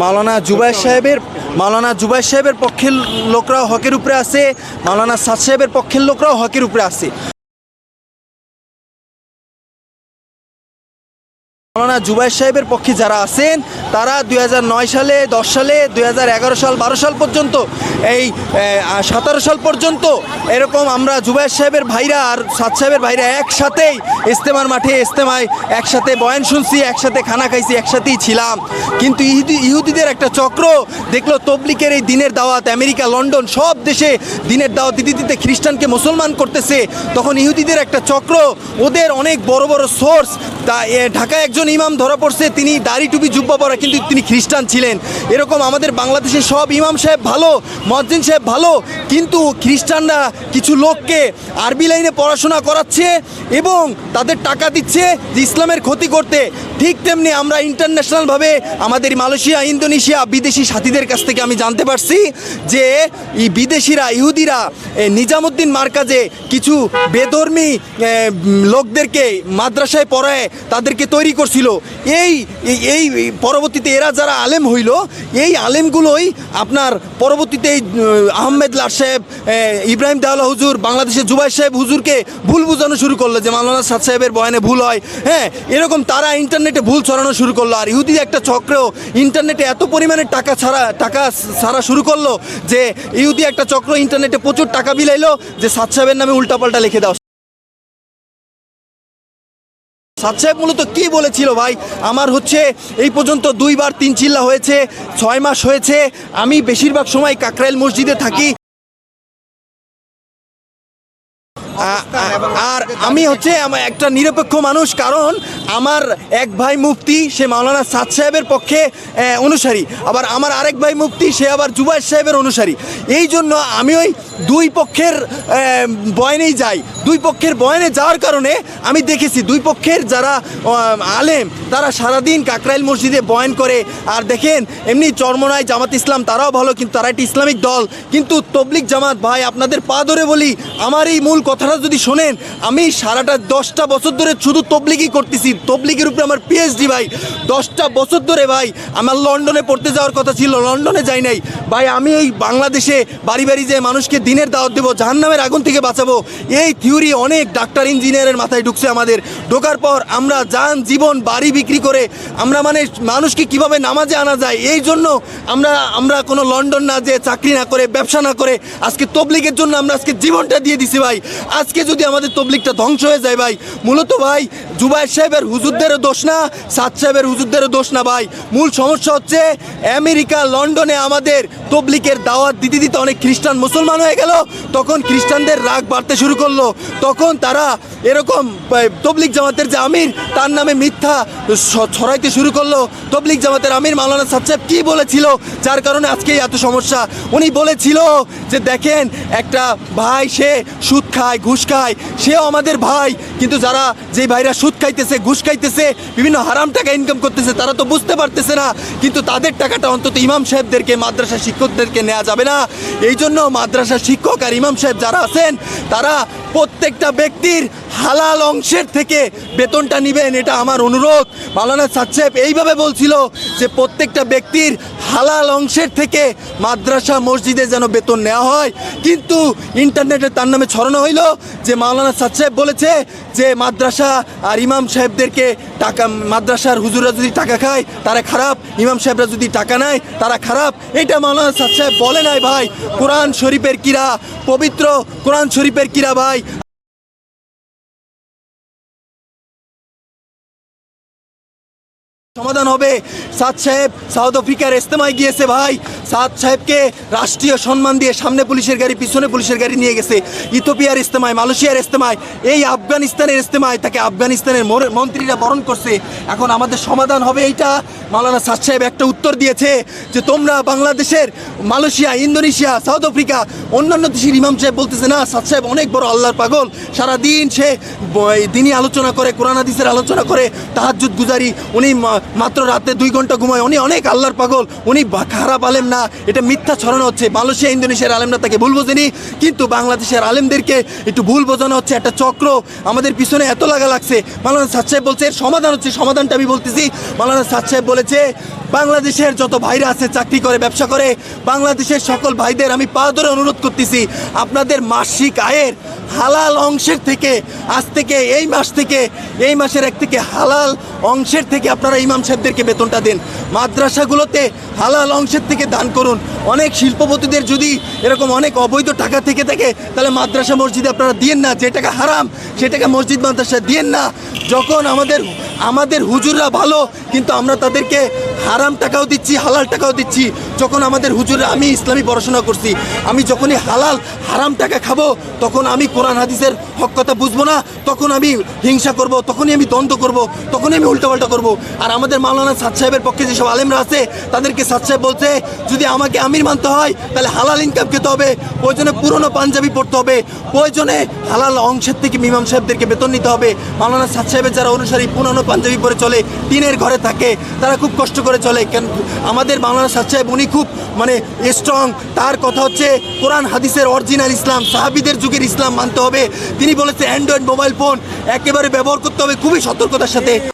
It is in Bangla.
মাওলানা জুবাই সাহেবের, মাওলানা জুবাই সাহেবের পক্ষের লোকরাও হকের উপরে আছে, মাওলানা সাদ সাহেবের পক্ষের লোকরাও হকের উপরে আছে। মাওলানা জুবাইর সাহেবের পক্ষে যারা আছেন, তারা দুই হাজার নয় সালে, দশ সালে দু হাজার এগারো সাল, বারো সাল পর্যন্ত এই সতেরো সাল পর্যন্ত এরকম আমরা জুবাইর সাহেবের ভাইরা আর সাদ সাহেবের ভাইরা একসাথেই ইস্তেমার মাঠে ইস্তেমায় একসাথে বয়ান শুনছি, একসাথে খানা খাইছি, একসাথেই ছিলাম। কিন্তু ইহুদি, ইহুদিদের একটা চক্র দেখল তবলিকের এই দিনের দাওয়াত, আমেরিকা, লন্ডন সব দেশে দিনের দাওয়াত, দিতে দিতে খ্রিস্টানকে মুসলমান করতেছে। তখন ইহুদিদের একটা চক্র, ওদের অনেক বড় বড় সোর্স তা ঢাকায় একজন ইমাম ধরা পড়ছে, তিনি দাড়ি টুপি জুব্বা পরা, কিন্তু তিনি খ্রিস্টান ছিলেন। এরকম আমাদের বাংলাদেশের সব ইমাম সাহেব ভালো মজ্জিন সাহেব ভালো, কিন্তু খ্রিস্টানরা কিছু লোককে আরবি লাইনে পড়াশোনা করাচ্ছে এবং তাদের টাকা দিচ্ছে যে ইসলামের ক্ষতি করতে। ঠিক তেমনি আমরা ইন্টারন্যাশনালভাবে আমাদের মালয়েশিয়া, ইন্দোনেশিয়া বিদেশি সাথীদের কাছ থেকে আমি জানতে পারছি যে এই বিদেশিরা, ইহুদিরা নিজামুদ্দিন মার্কাজে কিছু বেধর্মী লোকদেরকে মাদ্রাসায় পড়ায় তাদেরকে তৈরি করছিল। এই, এই- পরবর্তীতে এরা যারা আলেম হইল, এই আলেমগুলোই আপনার পরবর্তীতে এই আহমেদ লার সাহেব ইব্রাহিম দাওয়ালা হুজুর, বাংলাদেশের জুবাই সাহেব হুজুরকে ভুল বোঝানো শুরু করল যে মাওলানা সাদ সাহেবের বয়ানে ভুল হয়। হ্যাঁ এরকম তারা ইন্টারনেটে ভুল ছড়ানো শুরু করল। আর ইহুদি একটা চক্রেও ইন্টারনেটে এত পরিমাণে টাকা ছাড়া টাকা ছাড়া শুরু করল যে ইহুদি একটা চক্র ইন্টারনেটে প্রচুর টাকা বিলাইলো যে সাদ সাহেবের নামে উল্টাপাল্টা লিখে দাও। সাদ সাহেব মূলত কি বলেছিল ভাই? আমার হচ্ছে এই পর্যন্ত দুইবার তিন চিল্লা হয়েছে, ছয় মাস হয়েছে, আমি বেশিরভাগ সময় কাকরাইল মসজিদে থাকি। আর আমি হচ্ছে আমার একটা নিরপেক্ষ মানুষ কারণ আমার এক ভাই মুফতি সে মাওলানা সাদ সাহেবের পক্ষে অনুসারী। আবার আমার আরেক ভাই মুফতি সে আবার জুবাইর সাহেবের অনুসারী। এই জন্য আমি ওই দুই পক্ষের বয়ানেই যাই। দুই পক্ষের বয়ানে যাওয়ার কারণে আমি দেখেছি দুই পক্ষের যারা আলেম তারা সারাদিন কাকরাইল মসজিদে বয়ান করে। আর দেখেন এমনি চরমনায় জামাত ইসলাম তারাও ভালো কিন্তু তারা একটি ইসলামিক দল। কিন্তু তবলিক জামাত ভাই আপনাদের পা ধরে বলি আমার এই মূল কথাটা যদি শোনেন, আমি সারাটা দশটা বছর ধরে শুধু তবলিগই করতেছি। তবলিগের উপরে আমার পিএইচডি ভাই। দশটা বছর ধরে ভাই, আমার লন্ডনে পড়তে যাওয়ার কথা ছিল, লন্ডনে যাই নাই। ভাই, আমি এই বাংলাদেশে বাড়ি বাড়ি যে মানুষকে দিনের দাওয়াত দেবো, জাহান্নামের আগুন থেকে বাঁচাবো। এই থিওরি অনেক ডাক্তার ইঞ্জিনিয়ারের মাথায় ঢুকছে আমাদের। ঢোকার পর আমরা যান, জীবন, বাড়ি বিক্রি করে আমরা মানে মানুষকে কীভাবে নামাজে আনা যায়, এই জন্য আমরা আমরা কোনো লন্ডন না যে চাকরি না করে, ব্যবসা না করে আজকে তবলিগের জন্য আমরা আজকে জীবনটা দিয়ে দিছি ভাই। আজকে যদি আমাদের তবলিকটা ধ্বংস হয়ে যায় ভাই, মূলত ভাই জুবাই সাহেবের হুজুরদেরও দোষ না, সাদ সাহেবের হুজুরদেরও দোষ না ভাই। মূল সমস্যা হচ্ছে, আমেরিকা, লন্ডনে আমাদের তবলিকের দাওয়াত দিতে দিতে অনেক খ্রিস্টান মুসলমান হয়ে গেল, তখন খ্রিস্টানদের রাগ বাড়তে শুরু করল। তখন তারা এরকম তবলিক জামাতের যে আমির, তার নামে মিথ্যা ছড়াইতে শুরু করল। তবলিক জামাতের আমির মাওলানা সাহেব কি বলেছিল? যার কারণে আজকে এত সমস্যা। উনি বলেছিল যে, দেখেন, একটা ভাই, সে সুদ খায়, ঘুষ খায়, সেও আমাদের ভাই, কিন্তু যারা যে ভাইরা সুদ খাইতেছে, ঘুষ খাইতেছে, বিভিন্ন হারাম টাকা ইনকাম করতেছে, তারা তো বুঝতে পারতেছে না। কিন্তু তাদের টাকাটা অন্তত ইমাম সাহেবদেরকে মাদ্রাসা শিক্ষকদেরকে নেওয়া যাবে না। এই জন্য মাদ্রাসা শিক্ষক আর ইমাম সাহেব যারা আছেন, তারা প্রত্যেকটা ব্যক্তির হালাল অংশের থেকে বেতনটা নেবেন, এটা আমার অনুরোধ। মালানা সাহেব এইভাবে বলছিল যে প্রত্যেকটা ব্যক্তির হালাল অংশের থেকে মাদ্রাসা মসজিদে যেন বেতন নেওয়া হয়। কিন্তু ইন্টারনেটে তার নামে ছড়ানো হইল যে মাওলানা সাদ সাহেব বলেছে যে মাদ্রাসা আর ইমাম সাহেবদেরকে টাকা, মাদ্রাসার হুজুরা যদি টাকা খায়, তারা খারাপ। ইমাম সাহেবরা যদি টাকা নেয়, তারা খারাপ। এটা মাওলানা সাহেব বলে নাই ভাই। কোরআন শরীফের কিরা পবিত্র কোরআন শরীফের কিরা ভাই। সমাধান হবে। সাদ সাহেব, সাউথ আফ্রিকার ইস্তেমায় গিয়েছে ভাই। সাদ সাহেবকে রাষ্ট্রীয় সম্মান দিয়ে সামনে পুলিশের গাড়ি, পিছনে পুলিশের গাড়ি নিয়ে গেছে। ইথোপিয়ার ইস্তেমায়, মালয়েশিয়ার ইস্তেমায়, এই আফগানিস্তানের ইস্তেমায় তাকে আফগানিস্তানের মন্ত্রীরা বরণ করছে। এখন আমাদের সমাধান হবে এইটা। মাওলানা সাদ সাহেব একটা উত্তর দিয়েছে যে তোমরা বাংলাদেশের মালয়েশিয়া, ইন্দোনেশিয়া, সাউথ আফ্রিকা, অন্যান্য দেশের ইমাম সাহেব বলতেছে, না, সাদ সাহেব অনেক বড় আল্লাহর পাগল। সারাদিন সে দিনই আলোচনা করে, কোরআন হাদিসের আলোচনা করে, তাহাজ্জুদ গুজারি, উনি মাত্র রাতে দুই ঘণ্টা ঘুমায়। উনি অনেক আল্লাহর পাগল। উনি খারাপ আলেম না। এটা মিথ্যা ছড়ানো হচ্ছে। মালয়েশিয়া, ইন্দোনেশিয়ার আলেমরা তাকে ভুল বোঝেনি। কিন্তু বাংলাদেশের আলেমদেরকে একটু ভুল বোঝানো হচ্ছে। একটা চক্র আমাদের পিছনে এত লাগা লাগছে। মালানা সাদ সাহেব বলছে, এর সমাধান হচ্ছে। সমাধানটা আমি বলতেছি। মালানা সাদ সাহেব বলেছে, বাংলাদেশের যত ভাইরা আছে, চাকরি করে, ব্যবসা করে, বাংলাদেশের সকল ভাইদের আমি পা ধরে অনুরোধ করতেছি, আপনাদের মাসিক আয়ের হালাল অংশের থেকে, আজ থেকে, এই মাস থেকে, এই মাসের এক থেকে হালাল অংশের থেকে আপনারা ইমাম সাহেবদেরকে বেতনটা দেন। মাদ্রাসাগুলোতে হালাল অংশের থেকে দান করুন। অনেক শিল্পপতিদের যদি এরকম অনেক অবৈধ টাকা থেকে থাকে, তাহলে মাদ্রাসা মসজিদে আপনারা দিয়েন না। যে টাকা হারাম, সে টাকা মসজিদ মাদ্রাসা দিয়েন না। যখন আমাদের আমাদের হুজুররা ভালো, কিন্তু আমরা তাদেরকে হারাম টাকাও দিচ্ছি, হালাল টাকাও দিচ্ছি। যখন আমাদের হুজুররা আমি ইসলামী পড়াশোনা করছি, আমি যখনই হালাল, হারাম টাকা খাব, তখন আমি কোরআন, হাদিসের হক কথা বুঝব না, তখন আমি হিংসা করব, তখনই আমি দ্বন্দ্ব করব, তখনই আমি উল্টাপাল্টা করব। আর আমাদের মাওলানা সাদ সাহেবের পক্ষে যেসব আলেমরা আছে, তাদেরকে সাদ সাহেব বলছে, যদি আমাকে আমির মানতে হয়, তাহলে হালাল ইনকাম খেতে হবে প্রয়োজনে পুরনো পাঞ্জাবি পড়তে হবে প্রয়োজনে হালাল অংশের থেকে মিমাম সাহেবদেরকে বেতন নিতে হবে। মাওলানা সাদ সাহেবের যারা অনুসারী পুরনো পাঞ্জাবি পরে চলে, টিনের ঘরে থাকে, তারা খুব কষ্ট করে চলে। কেন আমাদের মাওলানা সাদ উনি খুব মানে স্ট্রং তার কথা হচ্ছে, কোরআন, হাদিসের অরিজিনাল ইসলাম, সাহাবিদের যুগের ইসলাম মানতে হবে। তিনি বলেছে অ্যান্ড্রয়েড মোবাইল ফোন একেবারে ব্যবহার করতে হবে। খুবই সতর্কতার সাথে।